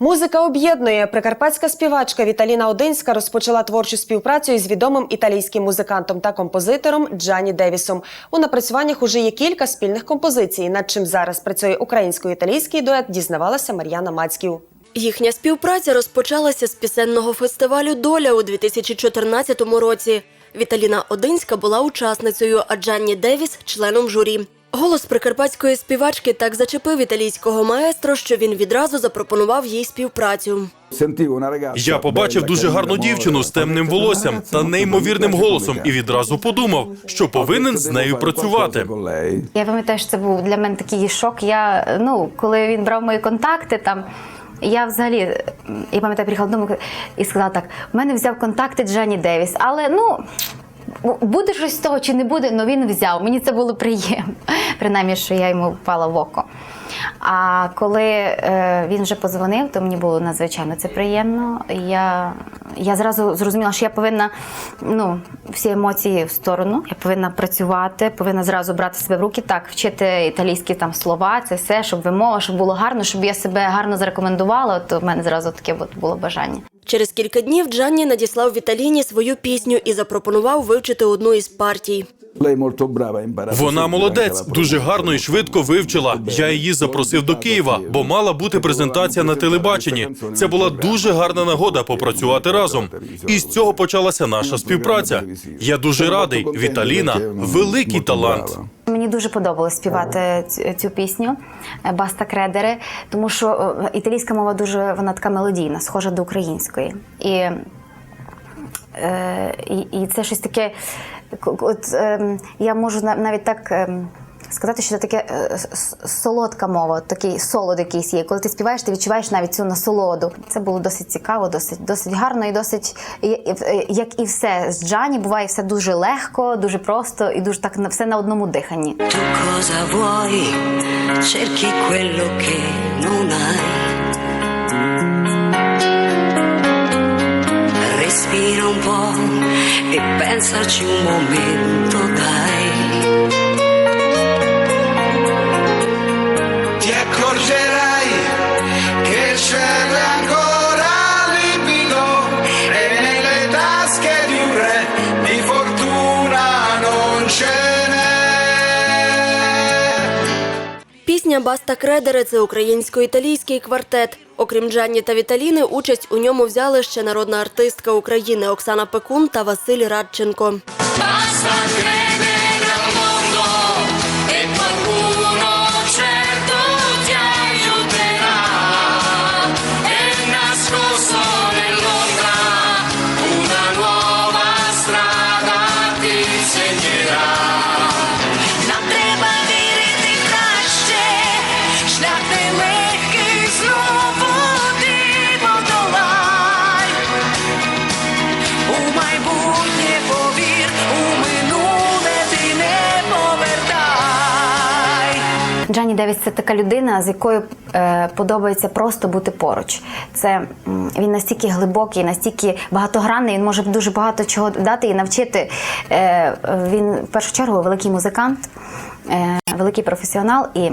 Музика об'єднує. Прикарпатська співачка Віталіна Одинська розпочала творчу співпрацю із відомим італійським музикантом та композитором Джані Девісом. У напрацюваннях уже є кілька спільних композицій. Над чим зараз працює українсько-італійський дует, дізнавалася Мар'яна Мацьків. Їхня співпраця розпочалася з пісенного фестивалю Доля у 2014 році. Віталіна Одинська була учасницею, а Джанні Девіс членом журі. Голос прикарпатської співачки так зачепив італійського маестро, що він відразу запропонував їй співпрацю. Я побачив дуже гарну дівчину з темним волоссям та неймовірним голосом і відразу подумав, що повинен з нею працювати. Я пам'ятаю, що це був для мене такий шок. Я ну, коли він брав мої контакти там. Я взагалі, я пам'ятаю, приїхала додому і сказала так: в мене взяв контакти Джані Девіс, але ну. Буде щось з того чи не буде, але він взяв. Мені це було приємно, принаймні, що я йому впала в око. А коли е, він вже позвонив, то мені було надзвичайно це приємно. Я, я зразу зрозуміла, що я повинна ну, всі емоції в сторону, я повинна працювати, повинна зразу брати себе в руки, так, вчити італійські там слова, це все, щоб вимова, щоб було гарно, щоб я себе гарно зарекомендувала, то в мене зразу таке от було бажання. Через кілька днів Джанні надіслав Віталіні свою пісню і запропонував вивчити одну із партій. Вона молодець, дуже гарно і швидко вивчила. Я її запросив до Києва, бо мала бути презентація на телебаченні. Це була дуже гарна нагода попрацювати разом. І з цього почалася наша співпраця. Я дуже радий. Віталіна великий талант. Мені дуже подобалось співати цю, пісню е, Баста Кредере, тому що е, італійська мова дуже вона така мелодійна, схожа до української. І, е, і, і це щось таке. От, е, я можу нав- навіть так. е, Сказати, що це таке е, солодка мова, такий солод якийсь є. Коли ти співаєш, ти відчуваєш навіть цю насолоду. Це було досить цікаво, досить, досить гарно і досить, як і все з Джані, буває все дуже легко, дуже просто і дуже так все на одному диханні. Respira un po' e pensaci un momento, dai. Пісня Баста Кредере це українсько-італійський квартет. Окрім Джанні та Віталіни, участь у ньому взяли ще народна артистка України Оксана Пекун та Василь Радченко. Basta Джані Девіс це така людина, з якою е, подобається просто бути поруч. Це він настільки глибокий, настільки багатогранний. Він може дуже багато чого дати і навчити. Е, він в першу чергу великий музикант, е, великий професіонал і.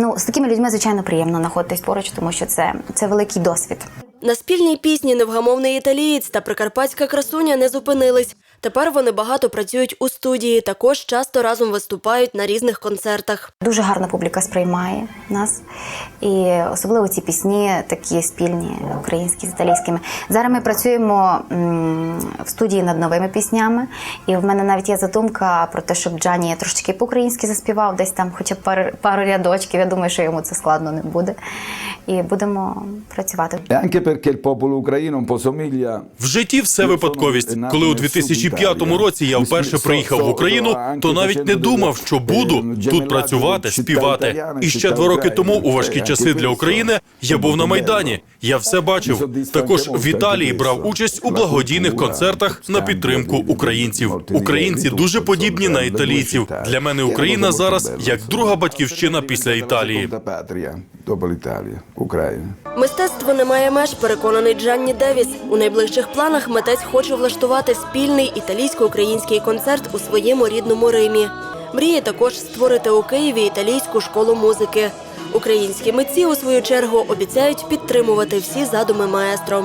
Ну, з такими людьми, звичайно, приємно знаходитись поруч, тому що це, це великий досвід. На спільній пісні невгамовний італієць та прикарпатська красуня не зупинились. Тепер вони багато працюють у студії, також часто разом виступають на різних концертах. Дуже гарна публіка сприймає нас, і особливо ці пісні, такі спільні українські з італійськими. Зараз ми працюємо в студії над новими піснями, і в мене навіть є задумка про те, щоб Джані трошечки по-українськи заспівав, десь там, хоча б пару, пару рядочків. Я думаю, що йому це складно не буде. І будемо працювати. E В житті все випадковість. Коли у 2005 році я вперше приїхав в Україну, то навіть не думав, що буду тут працювати, співати. І ще два роки тому, у важкі часи для України, я був на майдані. Я все бачив. Також в Італії брав участь у благодійних концертах на підтримку українців. Українці дуже подібні на італійців. Для мене Україна зараз як друга батьківщина після Італії. Мистецтво не має меж, переконаний Джанні Девіс. У найближчих планах митець хоче влаштувати спільний італійсько-український концерт у своєму рідному Римі. Мріє також створити у Києві італійську школу музики. Українські митці у свою чергу обіцяють підтримувати всі задуми маестро.